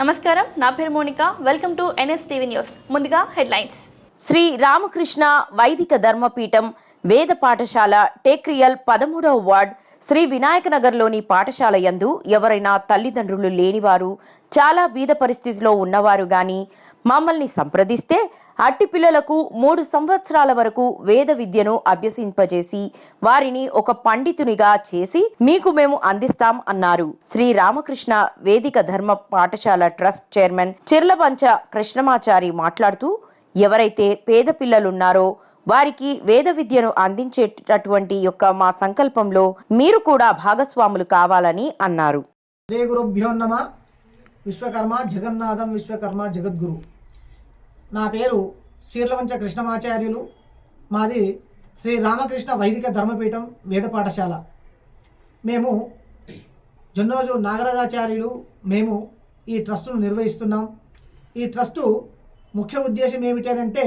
నమస్కారం నా పేరు Monika. Welcome to NS TV news ముందుగా హెడ్లైన్స్ శ్రీ రామకృష్ణ వైదిక ధర్మపీఠం వేద పాఠశాల టేక్రియల్ పదమూడవ వార్డ్ శ్రీ వినాయకనగర్లోని పాఠశాల యందు ఎవరైనా తల్లిదండ్రులు లేనివారు చాలా బీద పరిస్థితిలో ఉన్నవారు గాని మమ్మల్ని సంప్రదిస్తే అట్టి పిల్లలకు మూడు సంవత్సరాల వరకు వేద విద్యను అభ్యసింపజేసి వారిని ఒక పండితునిగా చేసి మీకు మేము అందిస్తాం అన్నారు. శ్రీ రామకృష్ణ వేదిక ధర్మ పాఠశాల ట్రస్ట్ చైర్మన్ చిర్లపంచ కృష్ణమాచారి మాట్లాడుతూ ఎవరైతే పేద పిల్లలున్నారో వారికి వేద విద్యను అందించేటటువంటి యొక్క మా సంకల్పంలో మీరు కూడా భాగస్వాములు కావాలని అన్నారు. శ్రీ గురుభ్యో నమ. విశ్వకర్మ జగన్నాథం విశ్వకర్మ జగద్గురు. నా పేరు శీర్లవంచ కృష్ణమాచార్యులు. మాది శ్రీ రామకృష్ణ వైదిక ధర్మపీఠం వేద పాఠశాల. మేము జొన్నోజు నాగరాజాచార్యులు. మేము ఈ ట్రస్టును నిర్వహిస్తున్నాం. ఈ ట్రస్టు ముఖ్య ఉద్దేశం ఏమిటంటే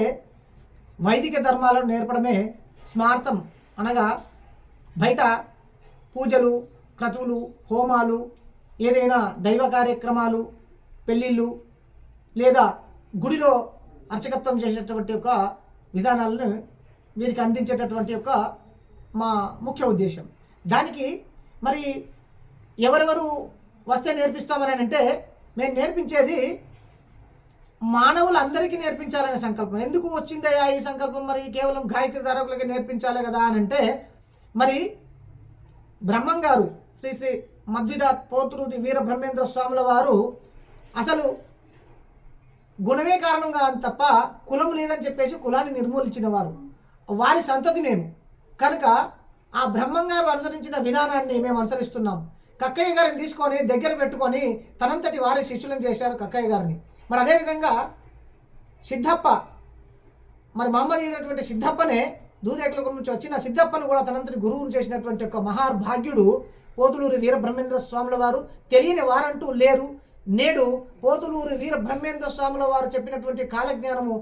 వైదిక ధర్మాలను నేర్పడమే స్మార్థం అనగా బయట పూజలు క్రతువులు హోమాలు ఏదైనా దైవ కార్యక్రమాలు పెళ్ళిళ్ళు లేదా గుడిలో అర్చకత్వం చేసేటటువంటి యొక్క విధానాలను వీరికి అందించేటటువంటి యొక్క మా ముఖ్య ఉద్దేశం. దానికి మరి ఎవరెవరు వస్తే నేర్పిస్తామని అంటే మేము నేర్పించేది మానవులందరికీ నేర్పించాలనే సంకల్పం. ఎందుకు వచ్చిందయ్యా ఈ సంకల్పం మరి? కేవలం గాయత్రి ధారకులకి నేర్పించాలి కదా అని అంటే మరి బ్రహ్మం గారు శ్రీ శ్రీ మధ్విడ పోతురుది వీర బ్రహ్మేంద్ర స్వాముల వారు అసలు గుణమే కారణంగా అని తప్ప కులం లేదని చెప్పేసి కులాన్ని నిర్మూలించిన వారు. వారి సంతతి నేను. కనుక ఆ బ్రహ్మం గారు అనుసరించిన విధానాన్ని మేము అనుసరిస్తున్నాం. కక్కయ్య గారిని తీసుకొని దగ్గర పెట్టుకొని తనంతటి వారి శిష్యులను చేశారు కక్కయ్య గారిని. మరి అదేవిధంగా సిద్ధప్ప మరి మహమ్మదీయుడైనటువంటి సిద్ధప్పనే దూదేకుల నుంచి వచ్చిన సిద్ధప్పను కూడా తనంతటి గురువును చేసినటువంటి ఒక మహాభాగ్యుడు పోతులూరు వీర బ్రహ్మేంద్ర స్వాముల వారు తెలియని వారంటూ లేరు. నేడు పోతులూరు వీర బ్రహ్మేంద్ర స్వాముల వారు చెప్పినటువంటి కాలజ్ఞానము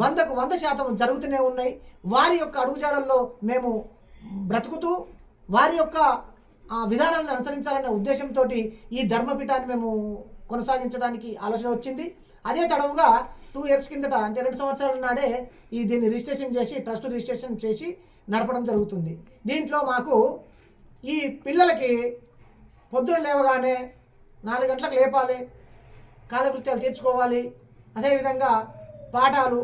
వందకు వంద శాతం జరుగుతూనే ఉన్నాయి. వారి యొక్క అడుగుజాడల్లో మేము బ్రతుకుతూ వారి యొక్క విధానాలను అనుసరించాలనే ఉద్దేశంతో ఈ ధర్మపీఠాన్ని మేము కొనసాగించడానికి ఆలోచన వచ్చింది. అదే తడవుగా టూ ఇయర్స్ కిందట అంటే రెండు సంవత్సరాల నాడే ఈ దీన్ని రిజిస్ట్రేషన్ చేసి ట్రస్ట్ రిజిస్ట్రేషన్ చేసి నడపడం జరుగుతుంది. దీంట్లో మాకు ఈ పిల్లలకి పొద్దున లేవగానే నాలుగు గంటలకు లేపాలి కాలకృత్యాలు తీర్చుకోవాలి. అదేవిధంగా పాఠాలు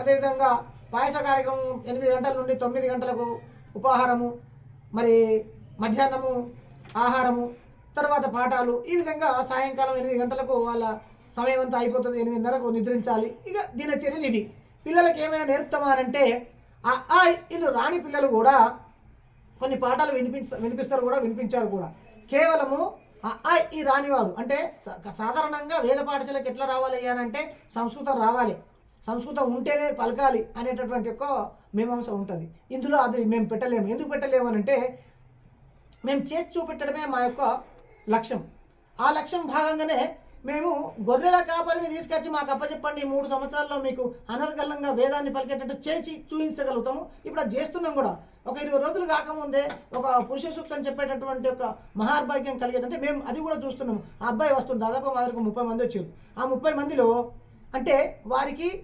అదేవిధంగా పాయస కార్యక్రమం ఎనిమిది గంటల నుండి తొమ్మిది గంటలకు ఉపాహారము మరి మధ్యాహ్నము ఆహారము తర్వాత పాఠాలు. ఈ విధంగా సాయంకాలం ఎనిమిది గంటలకు వాళ్ళ సమయం అంతా అయిపోతుంది ఎనిమిదిన్నరకు నిద్రించాలి. ఇక దినచర్యలు ఇవి. పిల్లలకి ఏమైనా నేర్పుతామా అంటే ఆ ఇల్లు రాని పిల్లలు కూడా కొన్ని పాఠాలు వినిపించ వినిపిస్తారు కూడా వినిపించారు కూడా. కేవలము ఆ ఈ రానివాడు. అంటే సాధారణంగా వేద పాఠశాలకు ఎట్లా రావాలి అంటే సంస్కృతం రావాలి. సంస్కృతం ఉంటేనే పలకాలి అనేటటువంటి ఒక మీమాంస ఉంటుంది. ఇందులో అది మేము పెట్టలేము. ఎందుకు పెట్టలేము అంటే మేము చేసి చూపెట్టడమే మా యొక్క లక్ష్యం. ఆ లక్ష్యం భాగంగానే మేము గొర్రెల కాపరిని తీసుకొచ్చి మాకు అప్పచెప్పండి. మూడు సంవత్సరాల్లో మీకు అనర్గళంగా వేదాన్ని పలికేటట్టు చేసి చూపించగలుగుతాము ఇప్పుడు అది చేస్తున్నాం కూడా. ఒక ఇరవై రోజులు కాకముందే ఒక పురుష సూక్తం చెప్పేటటువంటి ఒక మహార్భాగ్యం కలిగేటంటే మేము అది కూడా చూస్తున్నాము. ఆ అబ్బాయి వస్తుంది. దాదాపు మా దగ్గర ముప్పై మంది వచ్చారు. ఆ ముప్పై మందిలో అంటే వారికి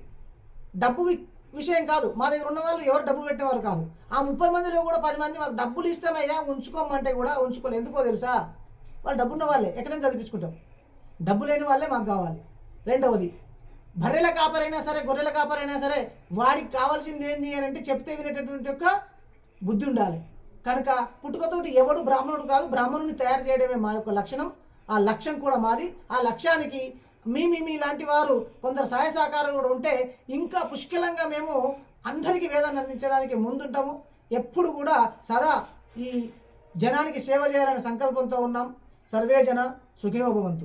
డబ్బు వి- విషయం కాదు. మా దగ్గర ఉన్న వాళ్ళు ఎవరు డబ్బు పెట్టేవారు కాదు. ఆ ముప్పై మందిలో కూడా పది మంది మాకు డబ్బులు ఇస్తామయ్యా ఉంచుకోమంటే కూడా ఉంచుకోలేదు. ఎందుకో తెలుసా? వాళ్ళు డబ్బున్న వాళ్ళే. ఎక్కడైనా చదివించుకుంటాం? డబ్బు లేని వాళ్ళే మాకు కావాలి. రెండవది బర్రెల కాపరైనా సరే గొర్రెల కాపరైనా సరే వాడికి కావాల్సింది ఏంది అని అంటే చెప్తే వినేటటువంటి యొక్క బుద్ధి ఉండాలి. కనుక పుట్టుకతోటి ఎవడు బ్రాహ్మణుడు కాదు బ్రాహ్మణుని తయారు చేయడమే మా యొక్క లక్షణం. ఆ లక్ష్యం కూడా మాది. ఆ లక్ష్యానికి మీ మీ మీ లాంటి వారు కొందరు సహాయ సహకారాలు కూడా ఉంటే ఇంకా పుష్కలంగా మేము అందరికీ వేదాన్ని అందించడానికి ముందుంటాము. ఎప్పుడు కూడా సదా ఈ జనానికి సేవ చేయాలనే సంకల్పంతో ఉన్నాం. సర్వే జన సుఖినోభవంతు